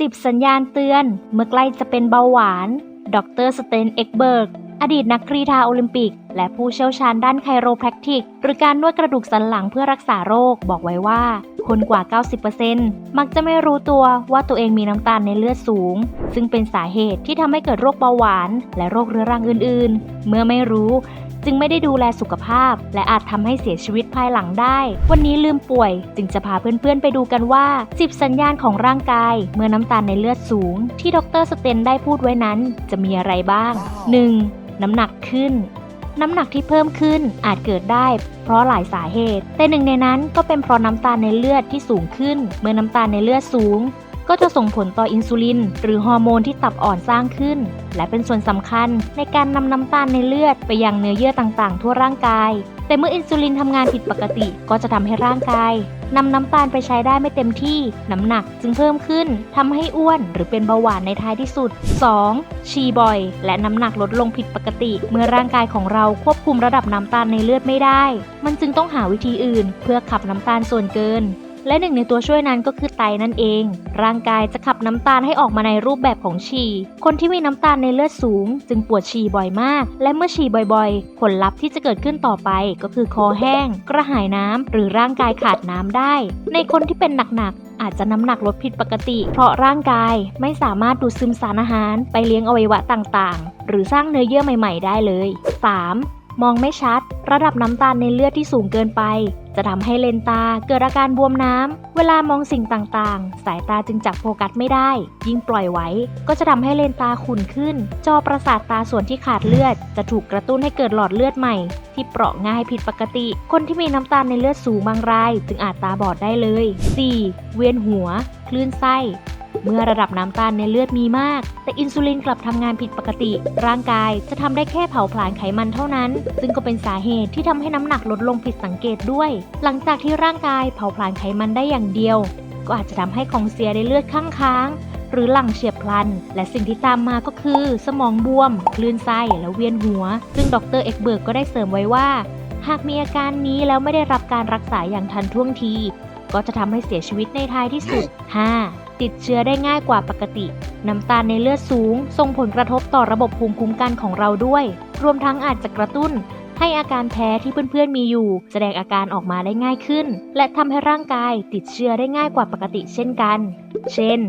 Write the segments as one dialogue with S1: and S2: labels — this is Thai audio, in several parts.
S1: 10 สัญญาณเตือน เมื่อใกล้จะเป็นเบาหวาน ดรสเตนเอ็กเบิร์ก อดีตนักกรีฑาโอลิมปิก และผู้เชี่ยวชาญด้านไคโรแพคติก หรือการนวดกระดูกสันหลังเพื่อรักษาโรค บอกไว้ว่า คนกว่า 90%มักจะไม่รู้ตัวว่าตัวเองมีน้ำตาลในเลือดสูง ซึ่งเป็นสาเหตุที่ทำให้เกิดโรคเบาหวาน และโรคเรื้อรังอื่น ๆ เมื่อไม่รู้ จึงไม่ได้ดูแลสุขภาพ และอาจทำให้เสียชีวิตภายหลังได้ วันนี้ลืมป่วย จึงจะพาเพื่อนๆไปดูกันว่า 10 สัญญาณของร่างกาย เมื่อน้ำตาลในเลือดสูง ที่ดรสเตนได้พูดไว้นั้น จะมีอะไรบ้าง 1. น้ำหนักขึ้นน้ำหนักที่เพิ่มขึ้นอาจเกิดได้ เพราะหลายสาเหตุ แต่หนึ่งในนั้นก็เป็นเพราะน้ำตาลในเลือดที่สูงขึ้น เมื่อน้ำตาลในเลือดสูง ก็จะส่งผลต่ออินซูลิน หรือฮอร์โมนที่ตับอ่อนสร้างขึ้น และเป็นส่วนสำคัญในการนำน้ำตาลในเลือดไปยังเนื้อเยื่อต่างๆ ทั่วร่างกาย แต่เมื่ออินซูลินทำงานผิดปกติก็จะทำให้ร่างกายนำน้ำตาลไปใช้ได้ไม่เต็มที่ น้ำหนักจึงเพิ่มขึ้นทำให้อ้วนหรือเป็นเบาหวานในท้ายที่สุด 2. ชีบ่อย และน้ำหนักลดลงผิดปกติ เมื่อร่างกายของเราควบคุมระดับน้ำตาลในเลือดไม่ได้ มันจึงต้องหาวิธีอื่น เพื่อขับน้ำตาลส่วนเกิน และหนึ่งในตัวช่วยนั้นก็คือไตนั่นเอง ร่างกายจะขับน้ำตาลให้ออกมาในรูปแบบของฉี่ คนที่มีน้ำตาลในเลือดสูง จึงปวดฉี่บ่อยมาก และเมื่อฉี่บ่อยๆ ผลลัพธ์ที่จะเกิดขึ้นต่อไปก็คือคอแห้ง กระหายน้ำ หรือร่างกายขาดน้ำได้ ในคนที่เป็นหนักๆอาจจะน้ำหนักลดผิดปกติ เพราะร่างกายไม่สามารถดูดซึมสารอาหาร ไปเลี้ยงอวัยวะต่างๆ หรือสร้างเนื้อเยื่อใหม่ ๆ ได้เลย 3. มองไม่ชัด ระดับน้ำตาลในเลือดที่สูงเกินไป จะทำให้เลนตาเกิดอาการบวมน้ำ เวลามองสิ่งต่างๆ สายตาจึงจับโฟกัสไม่ได้ ยิ่งปล่อยไว้ ก็จะทำให้เลนตาขุ่นขึ้น จอประสาทตาส่วนที่ขาดเลือด จะถูกกระตุ้นให้เกิดหลอดเลือดใหม่ ที่เปราะง่ายผิดปกติ คนที่มีน้ำตาลในเลือดสูงบางราย จึงอาจตาบอดได้เลย 4. เวียนหัว คลื่นไส้ เมื่อระดับน้ำตาลในเลือดมีมาก แต่อินซูลินกลับทำงานผิดปกติ ร่างกายจะทำได้แค่เผาผลาญไขมันเท่านั้น ซึ่งก็เป็นสาเหตุที่ทำให้น้ำหนักลดลงผิดสังเกตด้วย หลังจากที่ร่างกายเผาผลาญไขมันได้อย่างเดียว ก็อาจจะทำให้ของเสียในเลือดข้างค้าง หรือหลังเฉียบพลัน และสิ่งที่ตามมาก็คือ สมองบวม คลื่นไส้ และเวียนหัว ซึ่งดรเอกเบิร์กก็ได้เสริมไว้ว่า หากมีอาการนี้แล้วไม่ได้รับการรักษาอย่างทันท่วงที ก็จะทำให้เสียชีวิตในท้ายที่สุด 5. ติดเชื้อได้ง่ายกว่าปกติ น้ำตาลในเลือดสูง ส่งผลกระทบต่อระบบภูมิคุ้มกันของเราด้วย รวมทั้งอาจจะกระตุ้น ให้อาการแพ้ที่เพื่อนๆมีอยู่ แสดงอาการออกมาได้ง่ายขึ้น และทำให้ร่างกายติดเชื้อได้ง่ายกว่าปกติเช่นกัน เช่น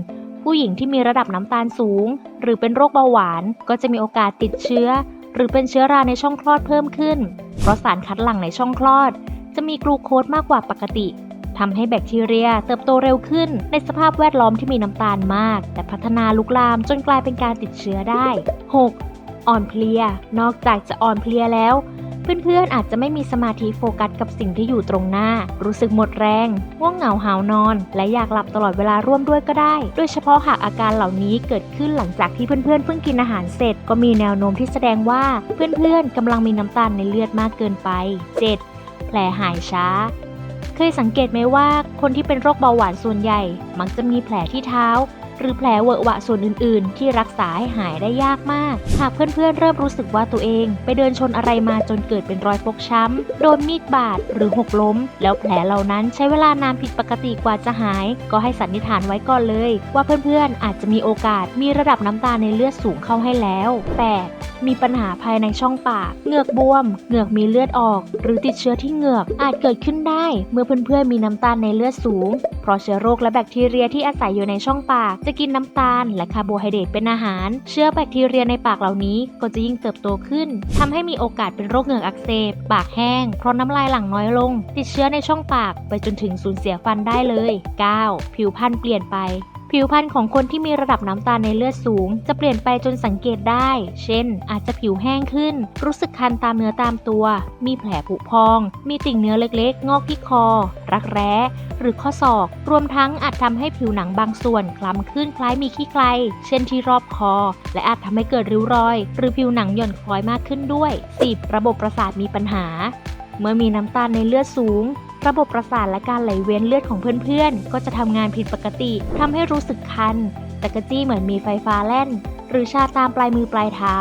S1: ผู้หญิงที่มีระดับน้ำตาลสูง หรือเป็นโรคเบาหวานก็จะมีโอกาสติดเชื้อ หรือเป็นเชื้อราในช่องคลอดเพิ่มขึ้น เพราะสารคัดหลั่งในช่องคลอด จะมีกลูโคสมากกว่าปกติ ทำให้แบคทีเรียเติบโตเร็วขึ้น ในสภาพแวดล้อมที่มีน้ำตาลมากและพัฒนาลุกลามจนกลายเป็นการติดเชื้อได้ 6. อ่อนเพลีย นอกจากจะอ่อนเพลียแล้ว เพื่อนๆอาจจะไม่มีสมาธิโฟกัสกับสิ่งที่อยู่ตรงหน้า รู้สึกหมดแรง ง่วงเหงาหาวนอน และอยากหลับตลอดเวลาร่วมด้วยก็ได้ โดยเฉพาะหากอาการเหล่านี้เกิดขึ้นหลังจากที่เพื่อนๆเพิ่งกินอาหารเสร็จ ก็มีแนวโน้มที่แสดงว่าเพื่อนๆกำลังมีน้ำตาลในเลือดมากเกินไป 7. แผลหายช้า เคยสังเกตไหมว่าคนที่เป็นโรคเบาหวานส่วนใหญ่ มักจะมีแผลที่เท้า หรือแผลเวอะหวะส่วนอื่น ๆ ที่รักษาให้หายได้ยากมาก หากเพื่อน ๆ เริ่มรู้สึกว่าตัวเอง ไปเดินชนอะไรมาจนเกิดเป็นรอยฟกช้ำ โดนมีดบาดหรือหกล้ม แล้วแผลเหล่านั้นใช้เวลานานผิดปกติกว่าจะหาย ก็ให้สันนิษฐานไว้ก่อนเลย ว่าเพื่อน ๆ อาจจะมีโอกาสมีระดับน้ำตาลในเลือดสูงเข้าให้แล้ว 8. มีปัญหาภายในช่องปาก เหงือกบวม เหงือกมีเลือดออก หรือติดเชื้อที่เหงือก อาจเกิดขึ้นได้เมื่อเพื่อนๆมีน้ำตาลในเลือดสูง เพราะเชื้อโรคและแบคทีเรียที่อาศัยอยู่ในช่องปาก จะกินน้ำตาล และคาร์โบไฮเดรตเป็นอาหาร เชื้อแบคทีเรียในปากเหล่านี้ก็จะยิ่งเติบโตขึ้นทำให้มีโอกาสเป็นโรคเหงือกอักเสบ ปากแห้ง เพราะน้ำลายหลั่งน้อยลง ติดเชื้อในช่องปาก ไปจนถึงสูญเสียฟันได้เลย 9. ผิวพรรณเปลี่ยนไป ผิวพรรณของคนที่มีระดับน้ำตาลในเลือดสูง จะเปลี่ยนไปจนสังเกตได้ เช่น อาจจะผิวแห้งขึ้น รู้สึกคันตามเนื้อตามตัว มีแผลผุพอง มีติ่งเนื้อเล็กๆ งอกที่คอ รักแร้ หรือข้อศอก รวมทั้งอาจทำให้ผิวหนังบางส่วนคล้ำขึ้นคล้ายมีขี้ใครเช่นที่รอบคอ และอาจทำให้เกิดริ้วรอย หรือผิวหนังหย่อนคล้อยมากขึ้นด้วย 10. ระบบประสาทมีปัญหา เมื่อมีน้ำตาลในเลือดสูง ระบบประสาทและการไหลเวียนเลือดของเพื่อนๆ ก็จะทำงานผิดปกติทำให้รู้สึกคันตะกะจี้เหมือนมีไฟฟ้าแล่น หรือชาตามปลายมือปลายเท้า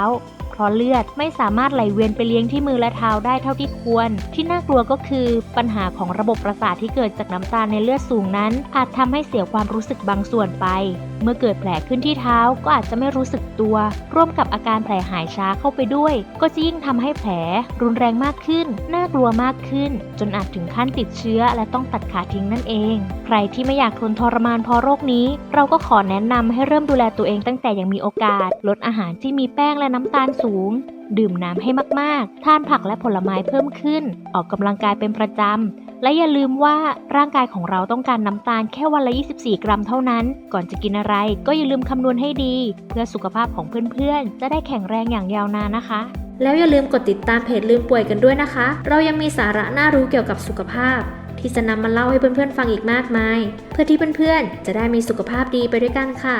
S1: เพราะเลือดไม่สามารถไหลเวียนไปเลี้ยงที่มือและเท้าได้เท่าที่ควร ที่น่ากลัวก็คือปัญหาของระบบประสาทที่เกิดจากน้ำตาลในเลือดสูงนั้น อาจทำให้เสียความรู้สึกบางส่วนไปเมื่อเกิดแผลขึ้นที่เท้าก็อาจจะไม่รู้สึกตัว ร่วมกับอาการแผลหายช้าเข้าไปด้วย ก็จะยิ่งทำให้แผลรุนแรงมากขึ้น น่ากลัวมากขึ้น จนอาจถึงขั้นติดเชื้อและต้องตัดขาทิ้งนั่นเอง ใครที่ไม่อยากทนทรมานเพราะโรคนี้ เราก็ขอแนะนำให้เริ่มดูแลตัวเองตั้งแต่ยังมีโอกาส ลดอาหารที่มีแป้งและน้ำตาลสูงดื่มน้ำให้มาก ๆ ทานผักและผลไม้เพิ่มขึ้น ออกกำลังกายเป็นประจำ และอย่าลืมว่าร่างกายของเราต้องการน้ำตาลแค่วันละ 24 กรัมเท่านั้น ก่อนจะกินอะไรก็อย่าลืมคำนวณให้ดี เพื่อสุขภาพของเพื่อนๆ จะได้แข็งแรงอย่างยาวนานนะคะ
S2: แล้วอย่าลืมกดติดตามเพจลืมป่วยกันด้วยนะคะ เรายังมีสาระน่ารู้เกี่ยวกับสุขภาพ ที่จะนำมาเล่าให้เพื่อนๆฟังอีกมากมาย เพื่อที่เพื่อนๆจะได้มีสุขภาพดีไปด้วยกันค่ะ